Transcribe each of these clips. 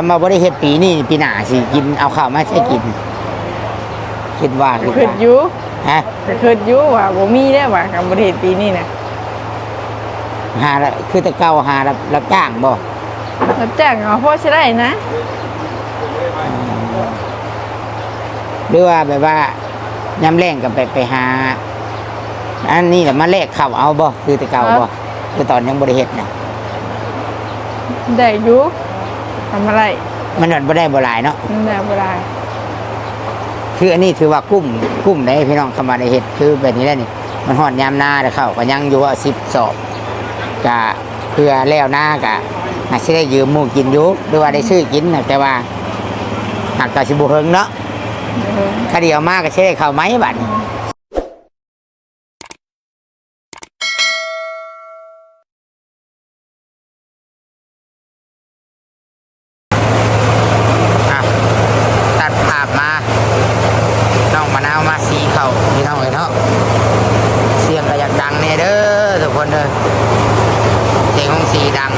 คำว่าบ่ได้เฮ็ดปีนี้ปีหน้าสิกินเอาข้าวมาใช้กิน คิดว่าคิดขึ้นว่าอยู่ฮะก็ขึ้นอยู่ว่าบ่มีแล้วว่ากับบริเฮ็ดปีนี้น่ะหาละคือแต่เก่าหารับรับจ้างบ่รับจ้างเอาพอสิได้นะหรือว่าแบบว่ายามแรงก็ไปไปหา อันนี้แหละมาแลกข้าวเอาบ่คือแต่เก่าบ่คือตอนยังบ่ได้เฮ็ดน่ะได้อยู่ ทำอะไรมันนั่นบ่ได้บ่หลายเนาะมันได้บ่ได้คืออันนี้ถือว่ากุ้มกุ้มได้พี่น้องคำว่าได้เฮ็ดคือแบบนี้แหละนี่ มันฮอดยามหน้าแล้วเข้าก็ยังอยู่ว่า10สอบกะเพื่อแล้วหน้ากะอาจสิได้ยืมหมู่กินอยู่หรือว่าได้ซื้อกินน่ะแต่ว่าหากก็สิบ่เฮิงเนาะเออ คาเดียวมากก็สิได้เข้าไหมบัดนี้อะตัดภาพมา น้องมะนาวมาสีเขาพี่น้องเอ้ยเนาะเสียงก็อยากดังเนี่ยเด้อทุกคนเด้อเสีดัง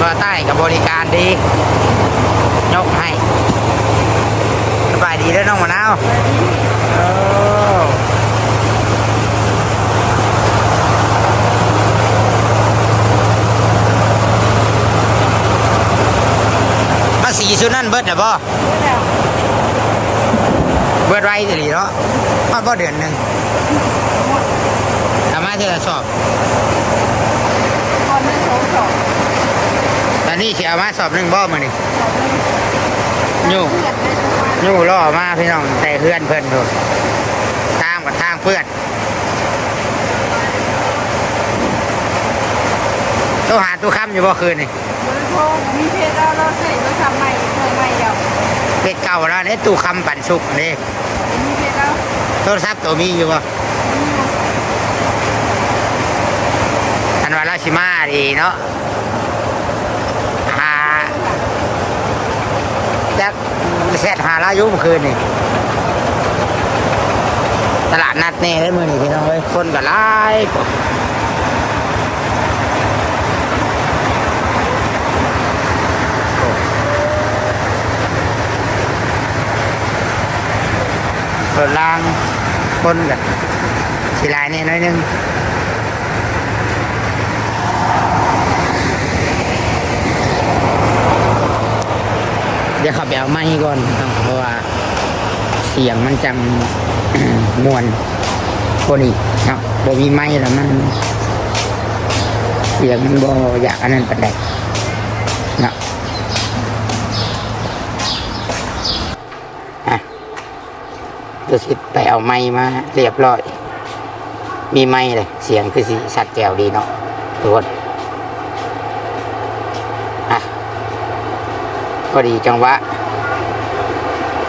ก็ใต้กับบริการดี ยกให้สบายดีเด้อน้องมะนาวโอ้มาสีชุดนั่นเบิดนะบ่เบิดไว้สิเนาะพอดบ่เดือนหนึ่งทำมาเท่าละสอบ ตอนนั้นสองสอง ตอ นนี้เสียมาสอบหนึ่งบ่มานี่ยู่เพื่อนได้ทุกวันยู่ล่อมาพี่น้องแต่เพื่อนเพิ่นดูทางกับทางเพื่อนตู้หาตู้ค้ำอยู่บ่คืนนี่เบอร์โทรมีเพจเราเราใส่เราทำใหม่เพิ่มใหม่เดียวเป็ดเก่าแล้วเนี่ยตู้ค้ำปันสุกนี่มีเพจเราโทรศัพท์ตัวมีอยู่บ่อันว่าราชิมาดีเนาะหาจัก เสร็จหาลายุเมื่อคืนนี่ตลาดนัดนี่ได้มือนี่พี่น้องเอ้ยคนก็หลายปะรถลางคนกันสิลายนี่น้อยนึง ดี๋ยวขับไปเอาไม้ก่อนเพราะว่าเสียงมันจังมวนคนอีกเนาะบ่มีไม้แล้วมัน เสียงมันบ่อยากอันนั้นปานใดเนาะอะเดี๋ยวสิไปเอาไม้มาเรียบร้อย มีไม้เลยเสียงคือสิสัดแจวดีเนาะทุกคนอะพ อดีจังหวะ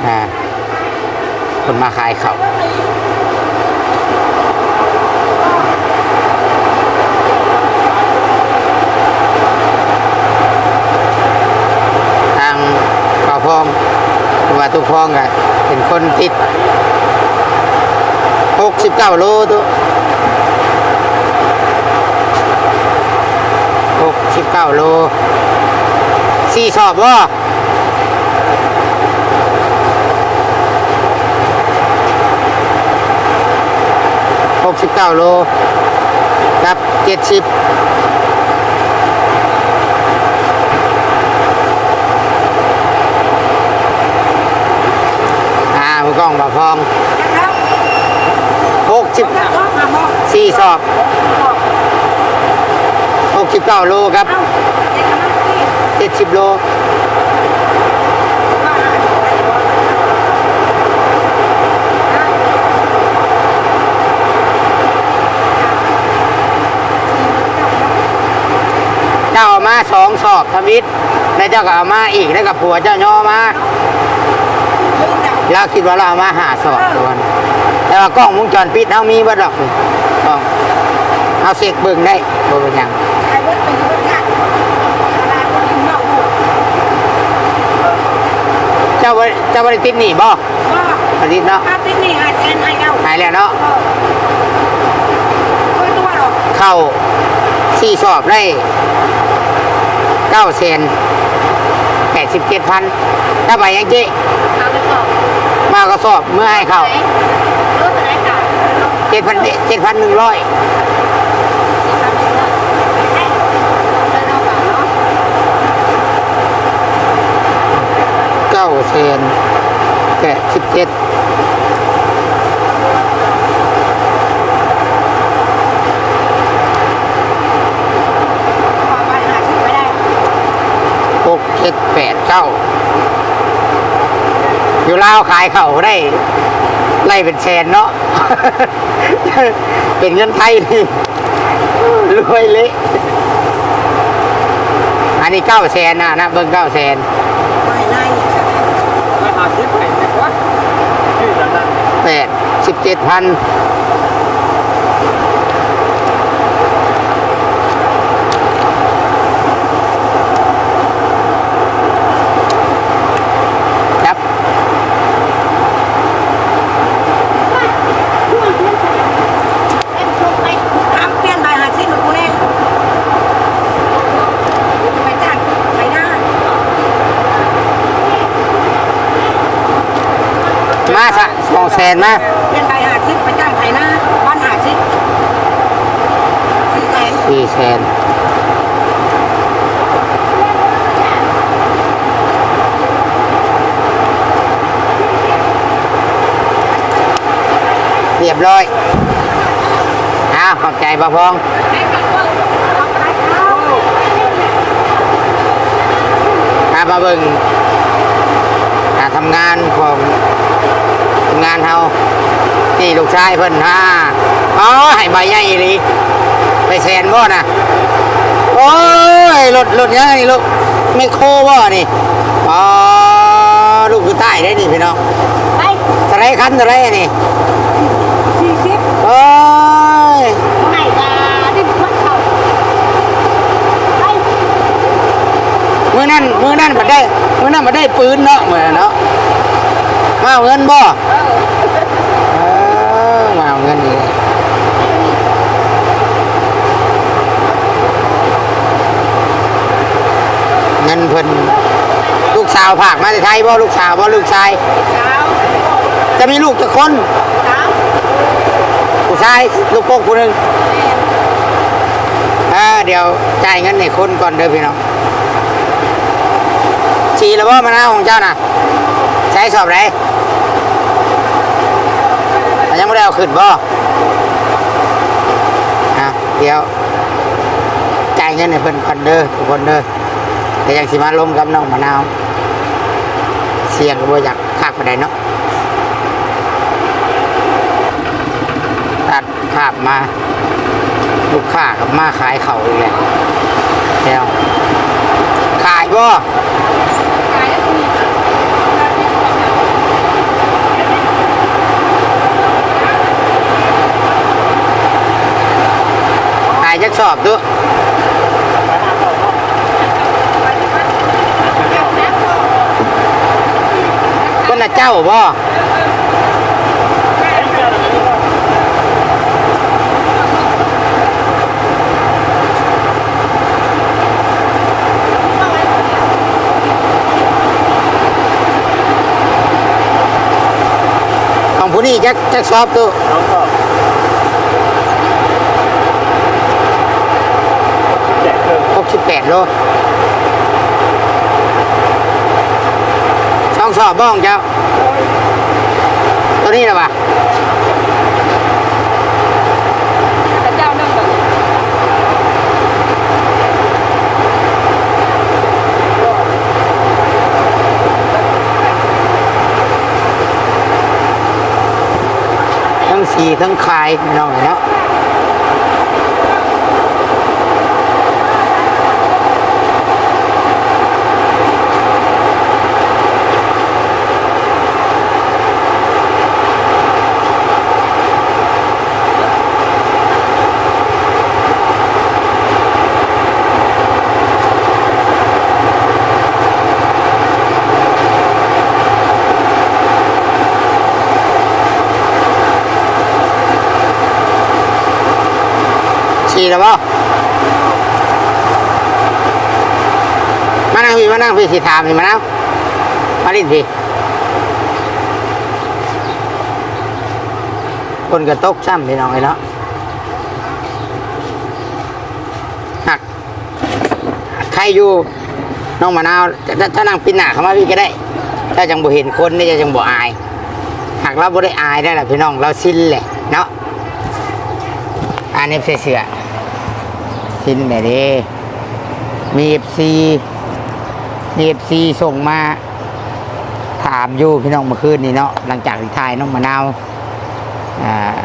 อ่าคนมาขายเขาทางป่าพองหรือว่าตุกพองกันเป็นคนติดหกสิบเก้าโลตัวหกสิบเก้าโลสี่สอบว่า หกสิบเก้าโล กับเจ็ดสิบอ่ามือกล้องบาพองหกสิบสี่สอบหกสิบเก้าโล ครับเจ็ดสิบโลเจ้าเอามา สองสอบทวิตแล้วเจ้าก็เอามาอีกแล้วกับผัวเจ้าย่อมาเราคิดว่าเราเอามาหาสอบทุกคนแต่ว่ากล้องวงจรปิดเอามีบ่ดอกนี่กล้องเอาเสกเบิ่งได้บ่เป็นหยังเจ้าบ่เจ้าบริติดหนีบ่บริติดเนาะหายแล้วเนาะเข้าสี่สอบได้เก้าเซนปดสิบเจ็ดพันถ้าไปยังเจ๊เอาไปสอบมาก็สอบเมื่อให้เขาไหนรถไหนกันเจ็ดพันเจ็ดพันหนึ่งร้อยเก้าเซนแปดสิบเจ็ดหกเจ็ดแปด เก้าอยู่ลาวขายเขาได้ไล่เป็นแสนเนาะ เป็นเงินไทยนี่รวยเละอันนี้เก้าแสนนะนะเบิ้งเก้าแสนไม่หาทิพย์ไปไหนวะชื่อดังนั้นแปดสิบเจ็ดพันครับ ทำเปลี่ยนใบหาชิ้นของกูเองจะไปจ้างไปหน้า มาสะสอง แสนมาเปลี่ยนใบหาชิ้นไปจ้างไถหน้าบ้านหาชิ้นสี่แสนสี่แสนเรียบร้อยอ้าวขอบใจป้าพองการมาเบิ่งการทำงานของที มงานเฮานี่ลูกชายเพิ่นฮ่าอ๋อให้ใบใหญ่อีหลีไปแซนบ่น่ะโอ้ยรถรถยังไงลูกไม่โคบ่นี่อ๋อลูกอยู่ใต้ได้นี่พี่น้องไปสไลคันสไลนี่สี่สิบโอ้ยไหนกันที่มันเขาไปมือนั่นมือนั่นมาได้มือนั่นมาได้ปืนเนาะเหมือนเนาะมาเอาเงินบ่ เออ เออมาเอาเงินอีกแล้ว เงินเพิ่นลูกสาวผากมาจากไทยบ่ลูกสาวบ่ลูกชายเช้าจะมีลูกจะคนเช้าผู้ชายลูกโป่งคนหนึ่งอ่าเดี๋ยวจ่ายเงินให้คนก่อนเด้อพี่น้องชีแล้วบ่มะนาวของเจ้าน่ะใช้สอบไหนอันยังไม่ได้เอาขึ้นบ่อะเดี๋ยวจ่ายเงินให้เพิ่นก่อนเด้อทุกคนเด้อ แต่ยังสิมาล้มกับน้องมะนาว เสียงก็บ่อยากคากไปได้เนาะตัดภาพมา ลูกค้ากับมาขายเขาอีกแล้วแล้วขายบ่ขายจักสอบดูคน น่ะเจ้าบ่ของผู้นี้จักจักสอบดูน้องก็แจกเครื่องหกสิบแปดโลช่องสอบบ้องเจ้า ตัวนี้หรอวะพระเจ้านั่งแบบทั้งสีทั้งคายน้องเนาะ สีหรอบ่มะนนั่งพี่มานั่งพี่สิถามพี่มานั่งมาลิ้นพี่คนกระตกซ้ำพี่น้องไอ้เนาะหักใครอยู่น้องมะนาวถ้าถ้านั่งปินหน้าเข้ามาพี่ก็ได้ ถ้าจังบ่เห็นคนนี่จะจังบ่อายหากเราบ่ได้อายได้ล่ะพี่น้องเราสิ้นแหละเนาะอันนี้เสื้อ สิ้นแบบนี้มีเอฟซีมีเอฟซีส่งมาถามอยู่พี่น้องเมื่อคืนนี้เนาะหลังจากที่ทายน้องมะนาวอ่า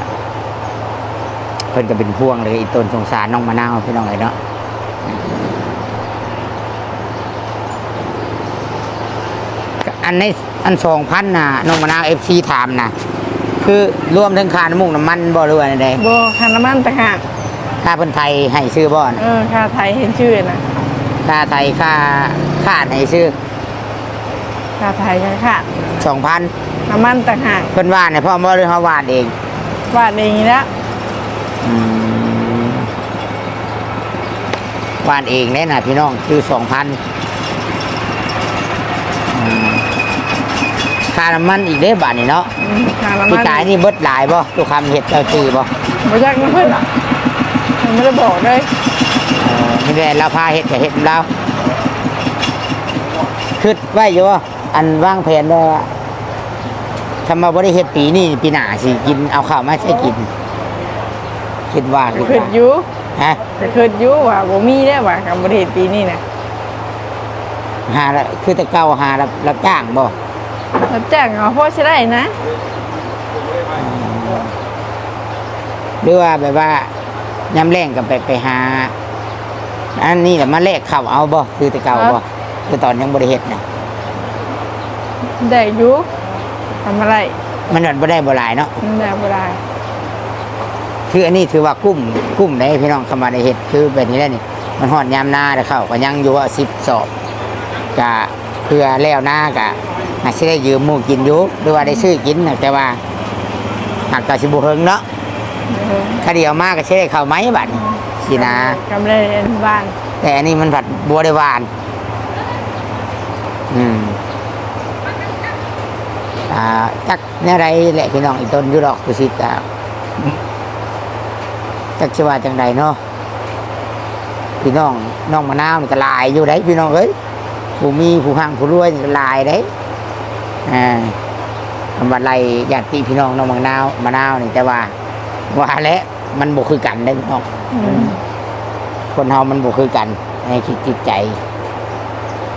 เพิ่นก็เป็นห่วงเลยอีต้นสงสารน้องมะนาวพี่น้องเลยเนาะอันในอันสองพันน่ะน้องมะนาวเอฟซีถามนะคือรวมถึงค่าน้ำมุกน้ำมันบ่หรือว่าอะไรโบคันน้ำมันต่างหาก ค่าเพิ่นไทยให้ซื้อบ่อนเออค่าไทยเห็นชื่อนะค่าไทยค่าค่าให้ซื้อค่าไทยกันค่ะสองพันน้ำมันต่างหากเพิ่นว่าเนี่ยพ่อบ่หรือเฮาวาดเองวาดเองนี่ละอืมวาดเองได้น่ะพี่น้องคือสองพันค่าน้ำมันอีกเด้บาทนี่เนาะอืมค่าน้ำพี่มันกายนี่เบิดหลายบ่ทุกคำเห็ดเจ้าจือบ่บ่จักน้ำเพิ่นอะมัน ไม่ได้บอกเลยเออนี่แหละเราพาเห็ดกับเห็ดเราคิดไว้อยู่ว่าอันวางแผนไว้ว่าทำมาบ่ได้เห็ดปีนี้ปีหน้าสิกินเอาข้าวมาใช้กิน คิดว่าคิดขึ้นว่าอยู่ฮะขึ้นอยู่ว่าบ่มีได้ว่ากับบริเหตุปีนี้นะหาละคือแต่เก่าหารับรับจ้างบ่รับจ้างเอาพอใช้ได้นะหรือว่าแบบว่า ย้ำแรงกับไปไปหา อันนี้แหละมาแลกข้าวเอาบ่คือแต่เก่าบ่คือตอนยังบ่ได้เฮ็ดน่ะได้อยู่ทำอะไร มันบ่ได้บ่หลายเนาะมันได้บ่ได้คืออันนี้ถือว่ากุ้มกุ้มได้พี่น้องคำว่าได้เห็ดคือแบบนี้แหละนี่ มันหอดยามหน้าแต่เข้าก็ยังอยู่ว่าสิบสอบกะเพื่อแล้วหน้ากะอาจจะได้ยืมหมู่กินอยู่หรือว่าได้ซื้อกินน่ะแต่ว่าหากกะสิบุเฮิงเนาะ เออคาเดียวมากก็ใช้ได้เข้าวไหมบัดนี้สินะกำไรเรียนบ้าน แต่อันนี้มันผัดบัวได้หวาน อืมอ่าจักแนี่ไรแหละพี่น้องอีต้นอยุดอกตุสิตาจักชิว่าจังใดเนาะพี่น้องน้องมะนาวนี่ก็หลายอยู่ได้พี่น้องเอ้ยผู้มีผู้หังผู้รวยนี่ก็หลายได้อ่าคำว่าไรญาติพี่น้องน้องมะนาวมะนาวนี่แต่ว่า ว่าแล้วมันบ่คือกันได้พี่น้องอืมคนเฮามันบ่คือกัน ในคิดจิตใจ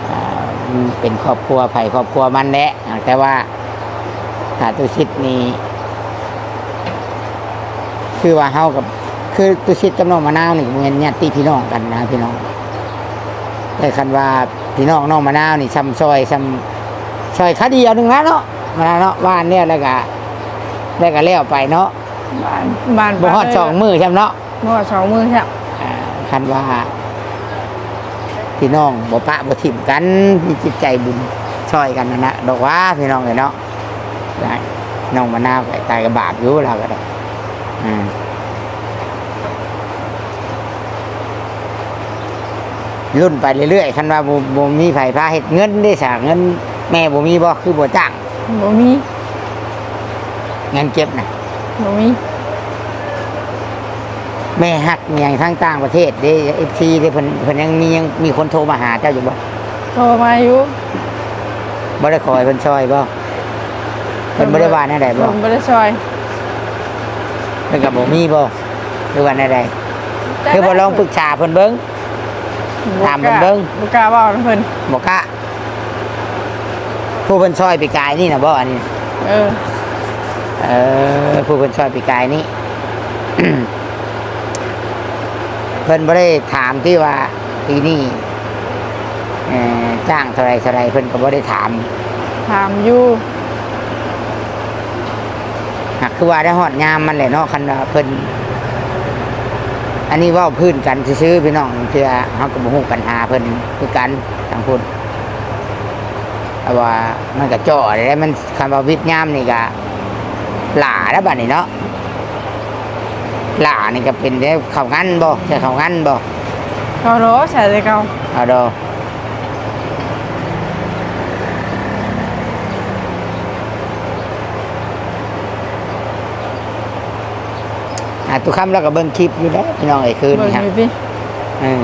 อ่ามันเป็นครอบครัวไผ่ครอบครัวมันแหละอ่าแต่ว่าถ้าตุชิตนี่คือว่าเฮากับ คือตุชิตกับน้องมะนาวนี่เหมือนญาติพี่น้องกันนะพี่น้องแต่คันว่าพี่น้องน้องมะนาวนี่ซ้ำซอยซ้ำซอยคดีเอาหนึ่งนะเนาะมะนาวเนาะบ้านเนี่ยแล้วก็แล้วก็แล้วไปเนาะ บ้านบ้านบ่ฮอดสองมือใช่เนาะบ่ฮอดสองมือใช่อ่าคันว่าพี่น้องบ่ปะบ่ถิ่มกันมีจิตใจบุญช่วยกันนะนะดอกว่าพี่น้องเลยเนาะได้น้องมะนาวไปตายกับบาปอยู่เราก็ได้อืมรุ่นไปเรื่อยๆคันว่าบ่บ่มีไผพาเฮ็ดเงินได้สากเงิน แม่บ่มีบ่คือบ่จ้างบ่มีเงินเก็บน่ะ บ่มีแม่ฮักอหย่างทางต่างประเทศเด้ FC เด้เพิ่นเพิ่นยังมียังมีคนโทรมาหาเจ้าอยู่บ่โทรมาอยู่บ่ได้คอยเพิ่นช่วยบ่เพิ่นบ่ได้ว่าแนวใดบ่ผมบ่ได้ซอยเพิ่นก็บ่มีบ่หรือว่าแนวใดคือบ่ลองปรึกษาเพิ่นเบิ่งถามเพิ่นเบิ่งบ่กล้าเว้านํเพิ่นบ่กะผู้เพิ่นช่วยไปกายนี่น่ะบ่อันนี้เออ เออผู้เพิ่นช่วยไปกายนี่เพิ่นบ่ได้ถามที่ว่าปีนี้เอ่อจ้างเท่าไรเท่าไรเพิ่นก็บ่ได้ถาม ถามอยู่หากคือว่าได้ฮอดยามมันแหละเนาะคันว่าเพิ่นอันนี้เว่าพื้นกันซื้อๆพี่น้องเพื่อเฮาก็บ่ฮู้ปัญหาเพิ่นคือกันทางพุ่นแต่ว่ามันก็จ่อได้มันคำว่าวิทย์ยามนี่ก็ หลาแล้วบัดนี้เนาะหลานี่ก็เป็นได้ข้าวงั้นบ่ใช่ข้าวงั้นบ่เอาโดใส่เลยเกาเอาโดอาตุคำแล้วก็เบิ่งคลิปอยู่แล้วพี่น้องไอ้คืนนี่ครับ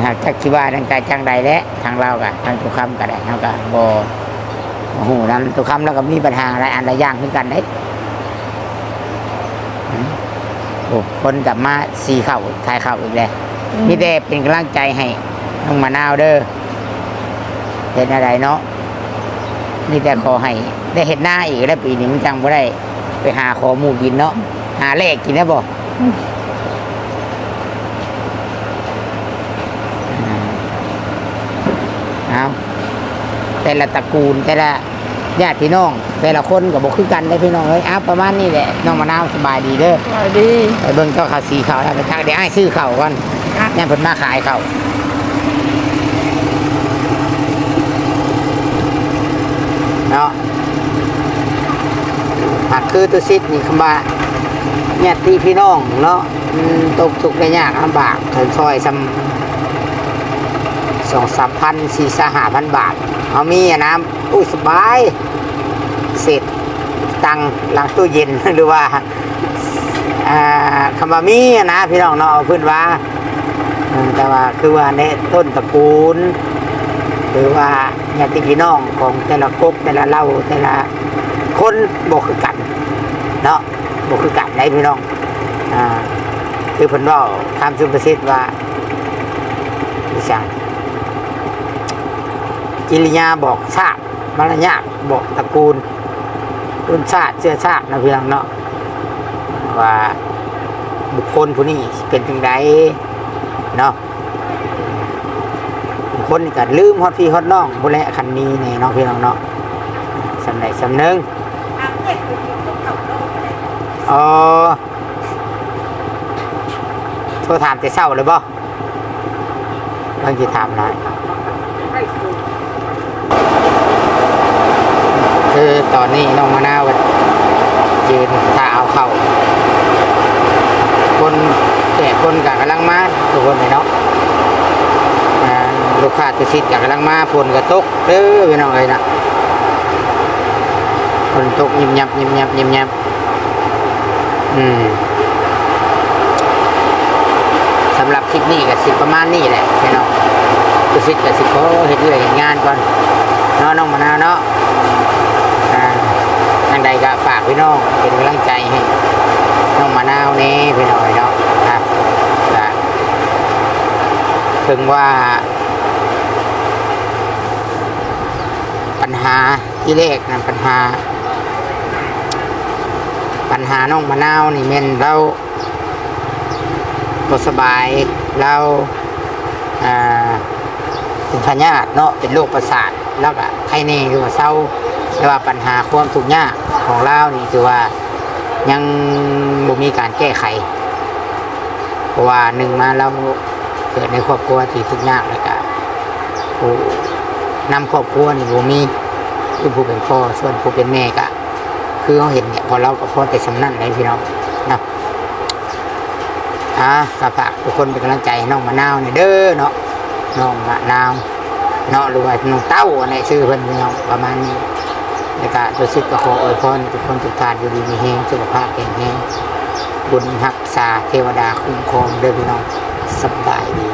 หากจักคิดว่าทางใจจังใดแล้วทางเราก็ทางตุคำก็ได้เฮาก็บ่โอ้โหนํนตุคำแล้วก็มีปัญหาอะไรอันหลายอย่างคือนกันเด้ คนกลับมาสีเข่าทายเข่าอีกแล้วมีแต่เป็นกำลังใจให้น้องมะนาวเด้อเป็นอะไรเนาะมีแต่ขอให้ ได้เห็นหน้าอีกแล้วปีนี้มันจังบ่ได้ ไปหาขอหมูกินเนาะหาเลขกินได้บ่อืมเอาแต่ละตระกูลแต่ละ ญาติพี่น้อง แต่ละคนก็บอกคือกันได้พี่น้องเอ้ยเอาประมาณนี้แหละน้องมะนาวสบายดีเด้อสวัสดีไปเบิ่งเจ้าข้าวสีเขาแล้วไปทักเดี๋ยวให้ซื้อเขาก่อนอะ นี่เพิ่นมาขายเขาเนาะหากคือตัวซิดนี่คำว่าญาติพี่น้องเนาะอืมตกทุกข์ได้ยากลำบากเถินซอยซ้ำสองสามพันสี่สหาพันบาทเอามีอะนะ อุ้ยสบายเสร็จตังหลังตู้เย็นหรือว่าคำว่ามีนะพี่น้องเนาะเอาพื้นว่า แต่ว่าคือว่าในต้นตระกูล หรือว่าญาติพี่น้องของแต่ละกกแต่ละเล่าแต่ละคนบอกคือกันเนาะบอกคือกันได้พี่น้องอ่าคือเพิ่นว่าคำสุภาษิตว่าดิฉันกิริยาบอกชาติ มารยาทบอกตระกูลรุ่นชาติเชื้อชาตินะพี่น้องเนาะว่าบุคคลผู้นี้เป็นจังไดเนาะบุคคลนี่ก็ลืมฮอดพี่ฮอดน้องบุแลคันนี้ในเนาะพี่น้องเนาะสำไหนสำหนึงอะเด็กอยู่ที่เขาโลกเลยอ๋อโทรถามแต่เศร้าเลยบ่เพิ่งจะถามหน่อย ให้สูง คือ ตอนนี้น้องมะนาวยืนถ้าเอาเข้าคนแก่คนกับกำลังมาทุกคนเลยเนาะอ่าลูกค้าตุสิทธิ์กกำลังมาฝนก็ตกเด้อพี่น้องเลยนะฝนตกยิบยับยิบยับยิบยับอืมสำหรับคลิปนี้ก็สิประมาณนี้แหละพี่น้องตุสิทธิ์ก็สิขอเฮ็ดเรื่อยเฮ็ดงานก่อนเนาะน้องมะนาวเนาะ อ่าทางใดก็ฝาก พี่น้องเป็นกำลังใจให้น้องมะนาวนี่พี่น้องเนาะครับถึงว่า ปัญหาที่แรกนะปัญหา ปัญหาน้องมะนาวนี่เม่นเราบสบายเราอ่าเป็นพญาตเนาะเป็นโรคประสาทแล้วก็ไข้เน่หรือว่าเศร้า แต่ว่าปัญหาความทุกข์ยากของเรานี่คือว่ายังบ่มีการแก้ไข เพราะว่าหนึ่งมาเราเกิดในครอบครัวที่ทุกข์ยากแล้วก็ผู้นำครอบครัวนี่บ่มีคือผู้เป็นพ่อส่วนผู้เป็นแม่ก็คือเขาเห็นเนี่ยพอเราก็พอแต่สำนั่นเลยพี่น้องนาะอะก็ฝากทุกคนเป็นกำลังใจน้องมะนาวเนี่ยเด้อเนาะน้องมะนาวเนาะหรือว่าน้องเต้าอะไรชื่อเพิ่นพี่น้องประมาณนี้ แล้วก็ตัวสิทธิ์ก็ขออวยพรทุกคนทุกท่านอยู่ดีมีแรงสุขภาพแข็งแรงบุญรักษาเทวดาคุ้มครองเด้อพี่น้องสบายดี